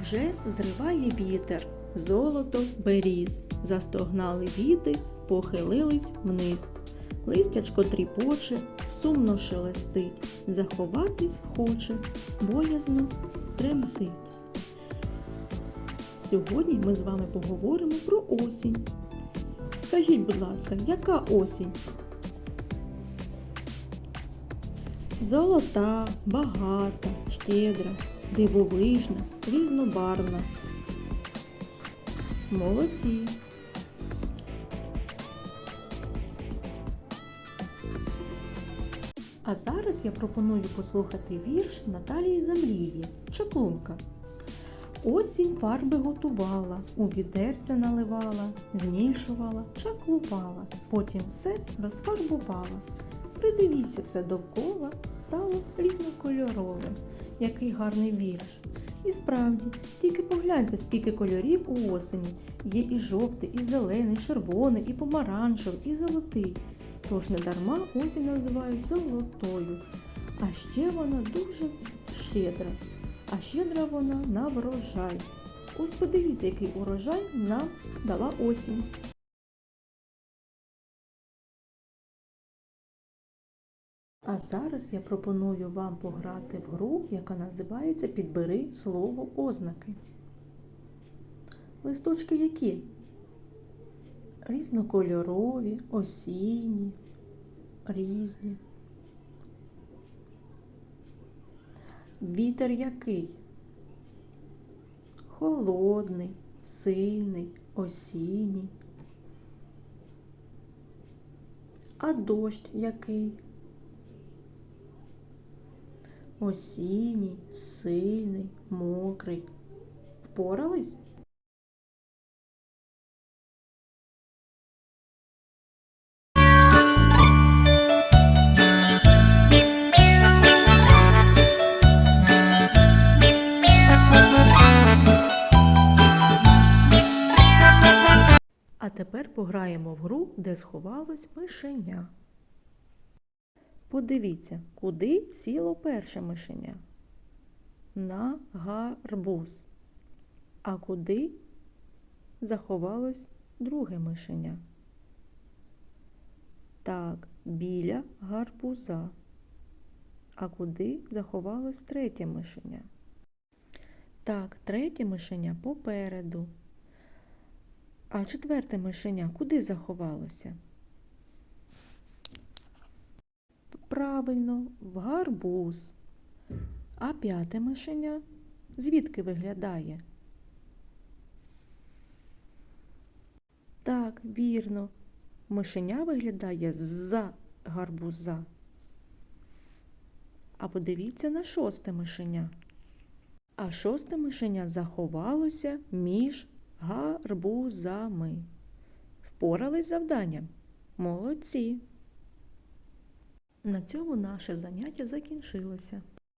Вже зриває вітер, золото беріз. Застогнали віти, похилились вниз. Листячко тріпоче, сумно шелестить, заховатись хоче, боязно тремтить. Сьогодні ми з вами поговоримо про осінь. Скажіть, будь ласка, яка осінь? Золота, багата, щедра, дивовижна, різнобарвна. Молодці. А зараз я пропоную послухати вірш Наталії Замрії Чаклунка. Осінь фарби готувала, у відерця наливала, змішувала, чаклувала, потім все розфарбувала. Придивіться все довкола, стало різнокольоровим. Який гарний вірш. І справді, тільки погляньте, скільки кольорів у осені. Є і жовтий, і зелений, і червоний, і помаранчевий, і золотий. Тож не дарма осінь називають золотою. А ще вона дуже щедра. А щедра вона на врожай. Ось подивіться, який урожай нам дала осінь. А зараз я пропоную вам пограти в гру, яка називається Підбери слово ознаки. Листочки які? Різнокольорові, осінні, різні. Вітер який? Холодний, сильний, осінній. А дощ який? Осінній, сильний, мокрий. Впорались? А тепер пограємо в гру, де сховалось мишеня. Подивіться, куди сіло перше мишеня? На гарбуз. А куди заховалось друге мишеня? Так, біля гарбуза. А куди заховалось третє мишеня? Так, третє мишеня попереду. А четверте мишеня куди заховалося? Правильно, в гарбуз. А п'яте мишеня звідки виглядає? Так, вірно. Мишеня виглядає з-за гарбуза. А подивіться на шосте мишеня. А шосте мишеня заховалося між гарбузами. Впорались з завданням? Молодці! На цьому наше заняття закінчилося.